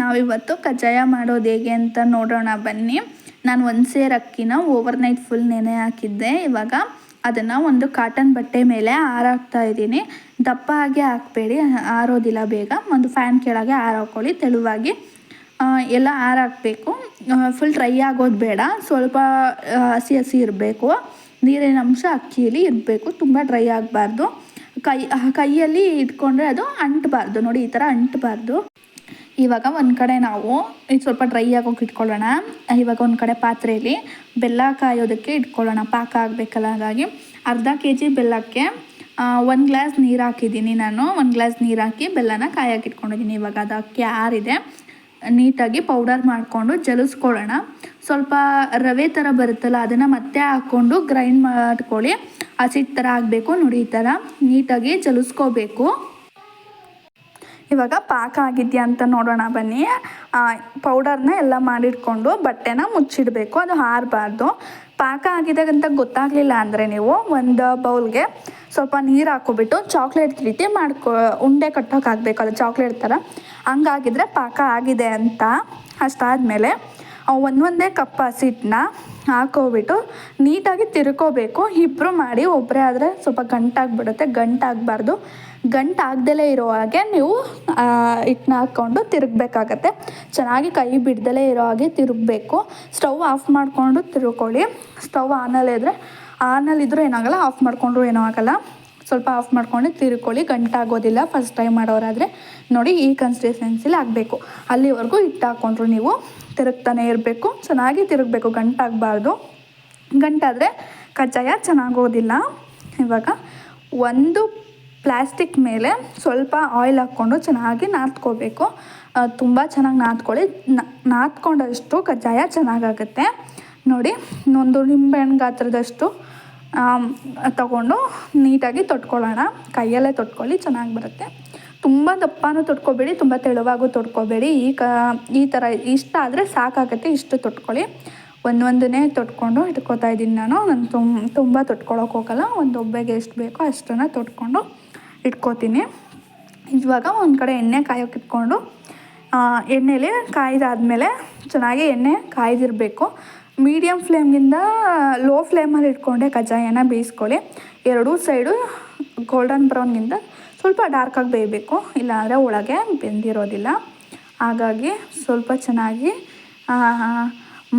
ನಾವಿವತ್ತು ಕಜ್ಜಾಯ ಮಾಡೋದು ಹೇಗೆ ಅಂತ ನೋಡೋಣ ಬನ್ನಿ. ನಾನು ಒಂದು ಸೇರು ಅಕ್ಕಿನ ಓವರ್ ನೈಟ್ ಫುಲ್ ನೆನೆ ಹಾಕಿದ್ದೆ. ಇವಾಗ ಅದನ್ನು ಒಂದು ಕಾಟನ್ ಬಟ್ಟೆ ಮೇಲೆ ಹಾರಾಕ್ತಾ ಇದ್ದೀನಿ. ದಪ್ಪ ಆಗಿ ಹಾಕಬೇಡಿ ಆರೋದಿಲ್ಲ ಬೇಗ. ಒಂದು ಫ್ಯಾನ್ ಕೆಳಗೆ ಹಾರಾಕೊಳ್ಳಿ ತೆಳುವಾಗಿ. ಎಲ್ಲ ಹಾರಾಕಬೇಕು. ಫುಲ್ ಡ್ರೈ ಆಗೋದು ಬೇಡ. ಸ್ವಲ್ಪ ಹಸಿ ಹಸಿ ಇರಬೇಕು. ನೀರಿನ ಅಂಶ ಅಕ್ಕಿಯಲ್ಲಿ ಇರಬೇಕು. ತುಂಬ ಡ್ರೈ ಆಗಬಾರ್ದು. ಕೈ ಕೈಯಲ್ಲಿ ಇಟ್ಕೊಂಡ್ರೆ ಅದು ಅಂಟಬಾರ್ದು. ನೋಡಿ, ಈ ಥರ ಅಂಟಬಾರ್ದು. ಇವಾಗ ಒಂದು ಕಡೆ ನಾವು ಇದು ಸ್ವಲ್ಪ ಡ್ರೈ ಆಗೋಕೆ ಇಟ್ಕೊಳ್ಳೋಣ. ಇವಾಗ ಒಂದು ಕಡೆ ಪಾತ್ರೆಯಲ್ಲಿ ಬೆಲ್ಲ ಕಾಯೋದಕ್ಕೆ ಇಟ್ಕೊಳ್ಳೋಣ. ಪಾಕ ಆಗಬೇಕಲ್ಲ ಹಾಗಾಗಿ ಅರ್ಧ ಕೆ ಜಿ ಬೆಲ್ಲಕ್ಕೆ ಒಂದು ಗ್ಲಾಸ್ ನೀರು ಹಾಕಿದ್ದೀನಿ ನಾನು. ಒಂದು ಗ್ಲಾಸ್ ನೀರು ಹಾಕಿ ಬೆಲ್ಲನ ಕಾಯಕ್ಕೆ ಇಟ್ಕೊಂಡಿದ್ದೀನಿ. ಇವಾಗ ಅದು ಅಕ್ಕಿ ಆರಿದೆ. ನೀಟಾಗಿ ಪೌಡರ್ ಮಾಡಿಕೊಂಡು ಜಲಿಸ್ಕೊಳ್ಳೋಣ. ಸ್ವಲ್ಪ ರವೆ ಥರ ಬರುತ್ತಲ್ಲ ಅದನ್ನು ಮತ್ತೆ ಹಾಕ್ಕೊಂಡು ಗ್ರೈಂಡ್ ಮಾಡ್ಕೊಳ್ಳಿ. ಹಸಿಟ್ಟು ಥರ ಆಗಬೇಕು, ನುಡಿ ಥರ ನೀಟಾಗಿ ಜಲಿಸ್ಕೋಬೇಕು. ಇವಾಗ ಪಾಕ ಆಗಿದೆಯಾ ಅಂತ ನೋಡೋಣ ಬನ್ನಿ. ಪೌಡರ್ನ ಎಲ್ಲ ಮಾಡಿಟ್ಕೊಂಡು ಬಟ್ಟೆನ ಮುಚ್ಚಿಡಬೇಕು, ಅದು ಹಾರಬಾರ್ದು. ಪಾಕ ಆಗಿದೆ ಅಂತ ಗೊತ್ತಾಗಲಿಲ್ಲ ಅಂದರೆ ನೀವು ಒಂದು ಬೌಲ್ಗೆ ಸ್ವಲ್ಪ ನೀರು ಹಾಕ್ಕೊಬಿಟ್ಟು ಚಾಕ್ಲೇಟ್ ರೀತಿ ಮಾಡ್ಕೊ, ಉಂಡೆ ಕಟ್ಟೋಕೆ ಆಗಬೇಕು, ಅದು ಚಾಕ್ಲೇಟ್ ಥರ ಹಂಗಾಗಿದ್ರೆ ಪಾಕ ಆಗಿದೆ ಅಂತ. ಅಷ್ಟಾದಮೇಲೆ ಒಂದೊಂದೇ ಕಪ್ ಹಸಿಟ್ಟನ್ನ ಹಾಕೋಬಿಟ್ಟು ನೀಟಾಗಿ ತಿರ್ಕೋಬೇಕು. ಇಬ್ಬರು ಮಾಡಿ ಒಬ್ಬರೇ ಆದರೆ ಸ್ವಲ್ಪ ಗಂಟಾಗ್ಬಿಡುತ್ತೆ, ಗಂಟಾಗಬಾರ್ದು. ಗಂಟಾಗ್ದಲೇ ಇರೋ ಹಾಗೆ ನೀವು ಹಿಟ್ಟನ್ನ ಹಾಕ್ಕೊಂಡು ತಿರುಗಬೇಕಾಗತ್ತೆ. ಚೆನ್ನಾಗಿ ಕೈ ಬಿಡ್ದಲೇ ಇರೋ ಹಾಗೆ ತಿರುಗಬೇಕು. ಸ್ಟವ್ ಆಫ್ ಮಾಡಿಕೊಂಡು ತಿರ್ಕೊಳ್ಳಿ. ಸ್ಟವ್ ಆನಲ್ಲೇ ಇದ್ದರೆ ಆನಲ್ಲಿದ್ದರೂ ಏನಾಗಲ್ಲ, ಆಫ್ ಮಾಡಿಕೊಂಡ್ರು ಏನೂ ಆಗಲ್ಲ. ಸ್ವಲ್ಪ ಆಫ್ ಮಾಡ್ಕೊಂಡು ತಿರ್ಕೊಳ್ಳಿ, ಗಂಟಾಗೋದಿಲ್ಲ ಫಸ್ಟ್ ಟೈಮ್ ಮಾಡೋರಾದರೆ ನೋಡಿ ಈ ಕನ್ಸಿಸ್ಟೆನ್ಸಿಲಿ ಆಗಬೇಕು. ಅಲ್ಲಿವರೆಗೂ ಹಿಟ್ಟು ಹಾಕ್ಕೊಂಡ್ರು ನೀವು ತಿರುಗ್ತಾನೆ ಇರಬೇಕು, ಚೆನ್ನಾಗಿ ತಿರುಗಬೇಕು, ಗಂಟಾಗಬಾರ್ದು. ಗಂಟಾದರೆ ಕಜ್ಜಾಯ ಚೆನ್ನಾಗೋದಿಲ್ಲ. ಇವಾಗ ಒಂದು ಪ್ಲಾಸ್ಟಿಕ್ ಮೇಲೆ ಸ್ವಲ್ಪ ಆಯಿಲ್ ಹಾಕ್ಕೊಂಡು ಚೆನ್ನಾಗಿ ನಾದ್ಕೋಬೇಕು. ತುಂಬ ಚೆನ್ನಾಗಿ ನಾದ್ಕೊಳ್ಳಿ. ನಾದ್ಕೊಂಡಷ್ಟು ಕಜ್ಜಾಯ ಚೆನ್ನಾಗಾಗುತ್ತೆ. ನೋಡಿ ಒಂದು ನಿಂಬೆಹಣ್ಣು ಗಾತ್ರದಷ್ಟು ತಗೊಂಡು ನೀಟಾಗಿ ತೊಟ್ಕೊಳ್ಳೋಣ. ಕೈಯಲ್ಲೇ ತೊಟ್ಕೊಳ್ಳಿ, ಚೆನ್ನಾಗಿ ಬರುತ್ತೆ. ತುಂಬ ದಪ್ಪನೂ ತೊಟ್ಕೊಬೇಡಿ, ತುಂಬ ತೆಳುವಾಗೂ ತೊಟ್ಕೊಬೇಡಿ. ಈ ಕ, ಈ ಥರ ಇಷ್ಟ ಆದರೆ ಸಾಕಾಗುತ್ತೆ ಇಷ್ಟು ತೊಟ್ಕೊಳ್ಳಿ. ಒಂದೊಂದನ್ನೇ ತೊಟ್ಕೊಂಡು ಇಟ್ಕೋತಾ ಇದ್ದೀನಿ ನಾನು. ನಾನು ತುಂಬ ತುಂಬ ತೊಟ್ಕೊಳಕ್ಕೆ ಹೋಗಲ್ಲ. ಒಂದು ಒಬ್ಬೆಗೆ ಎಷ್ಟು ಬೇಕೋ ಅಷ್ಟನ್ನು ತೊಟ್ಕೊಂಡು ಇಟ್ಕೋತೀನಿ. ಇವಾಗ ಒಂದು ಕಡೆ ಎಣ್ಣೆ ಕಾಯೋಕೆ ಇಟ್ಕೊಂಡು ಎಣ್ಣೆಲಿ ಕಾಯ್ದಾದ್ಮೇಲೆ ಚೆನ್ನಾಗಿ ಎಣ್ಣೆ ಕಾಯ್ದಿರಬೇಕು. ಮೀಡಿಯಮ್ ಫ್ಲೇಮ್ಗಿಂತ ಲೋ ಫ್ಲೇಮಲ್ಲಿ ಇಟ್ಕೊಂಡೆ ಕಜ್ಜಾಯನ ಬೇಯಿಸ್ಕೊಳ್ಳಿ. ಎರಡೂ ಸೈಡು ಗೋಲ್ಡನ್ ಬ್ರೌನ್ಗಿಂತ ಸ್ವಲ್ಪ ಡಾರ್ಕಾಗಿ ಬೇಯಬೇಕು. ಇಲ್ಲಾಂದರೆ ಒಳಗೆ ಬೆಂದಿರೋದಿಲ್ಲ. ಹಾಗಾಗಿ ಸ್ವಲ್ಪ ಚೆನ್ನಾಗಿ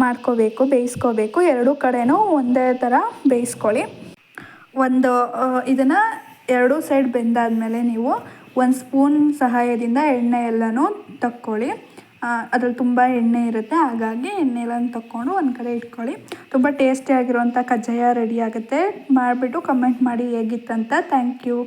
ಮಾಡ್ಕೋಬೇಕು, ಬೇಯಿಸ್ಕೋಬೇಕು. ಎರಡೂ ಕಡೆಯೂ ಒಂದೇ ಥರ ಬೇಯಿಸ್ಕೊಳ್ಳಿ. ಒಂದು ಇದನ್ನು ಎರಡೂ ಸೈಡ್ ಬೆಂದಾದಮೇಲೆ ನೀವು ಒಂದು ಸ್ಪೂನ್ ಸಹಾಯದಿಂದ ಎಣ್ಣೆ ಎಲ್ಲನೂ ತಕ್ಕೊಳ್ಳಿ. ಅದ್ರಲ್ಲಿ ತುಂಬ ಎಣ್ಣೆ ಇರುತ್ತೆ. ಹಾಗಾಗಿ ಎಣ್ಣೆ ಎಲ್ಲ ತಕ್ಕೊಂಡು ಒಂದು ಕಡೆ ಇಟ್ಕೊಳ್ಳಿ. ತುಂಬ ಟೇಸ್ಟಿಯಾಗಿರುವಂಥ ಕಜ್ಜಾಯ ರೆಡಿ ಆಗುತ್ತೆ. ಮಾಡಿಬಿಟ್ಟು ಕಮೆಂಟ್ ಮಾಡಿ ಹೇಗಿತ್ತಂತ. Thank you